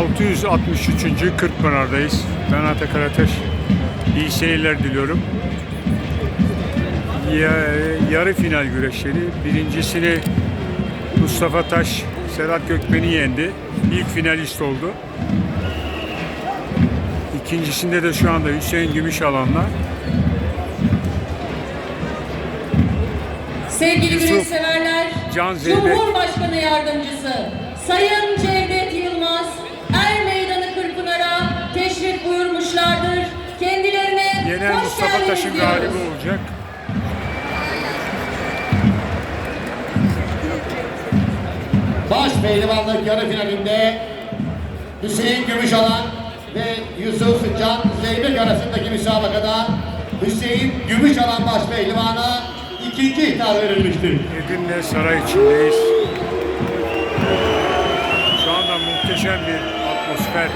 663. Kırkpınar'dayız. Ben Atakar Ateş. İyi seyirler diliyorum. Ya- yarı final güreşleri. Birincisini Mustafa Taş, Sedat Gökmen'i yendi. İlk finalist oldu. İkincisinde de şu anda Hüseyin Gümüşalan'la Sevgili Yusuf güreş severler, Can Zeybek. Cumhurbaşkanı Yardımcısı Sayın hoş Mustafa geldiniz Taş'ın diyoruz. galibi olacak. Baş pehlivanlık yarı finalinde Hüseyin Gümüşalan ve Yusuf Can Zeybek arasındaki müsabakada Hüseyin Gümüşalan baş pehlivana ikinci ihtar verilmiştir. Edirne Saray içindeyiz. Şu anda muhteşem bir atmosfer.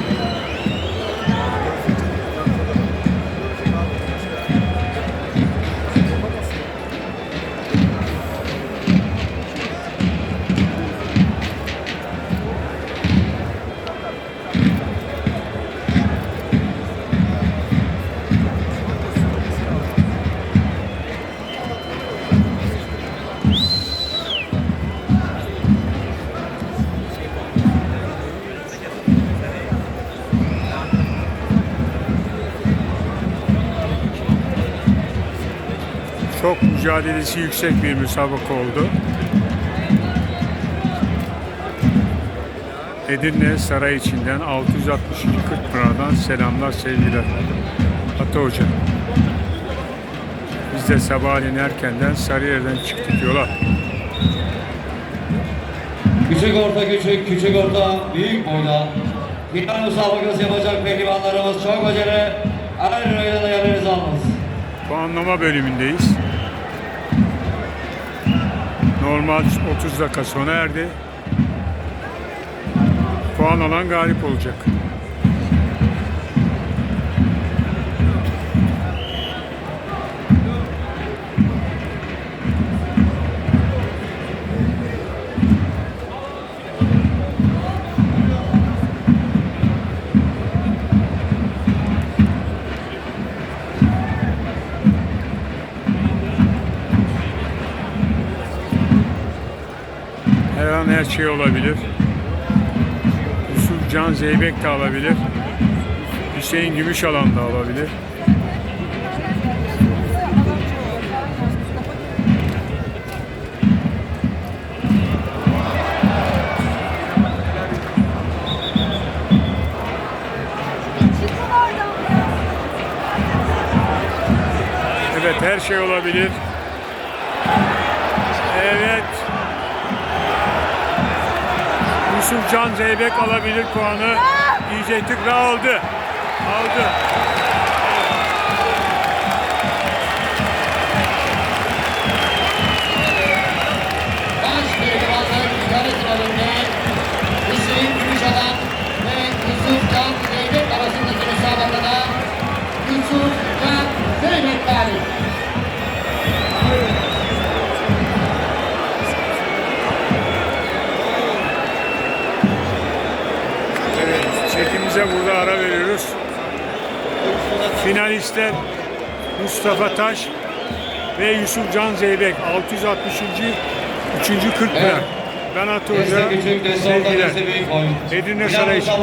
Çok mücadelesi yüksek bir müsabaka oldu. Edirne Saray içinden 662 Kırkpınar'dan selamlar sevgiler. Ata Hoca. Biz de sabahleyin erkenden Sarıyer'den çıktık yola. Küçük orta küçük, küçük orta büyük boyla final müsabakası yapacak pehlivanlarımız çok acele her meydana yerlerinizi alınız. Puanlama bölümündeyiz. Normal 30 dakika sona erdi. Puan alan galip olacak. Her an her şey olabilir. Yusuf Can Zeybek de alabilir. Hüseyin Gümüşalan da alabilir. Evet her şey olabilir. Evet. Yusuf Can Zeybek alabilir puanı. DJ Tıkra aldı. Aldı. Çekimize burada ara veriyoruz. Finalistler Mustafa Taş ve Yusuf Can Zeybek 660. 3. 40 Evet. Ben Atı Hoca. Sevgiler. Edirne Final Saray müsabakası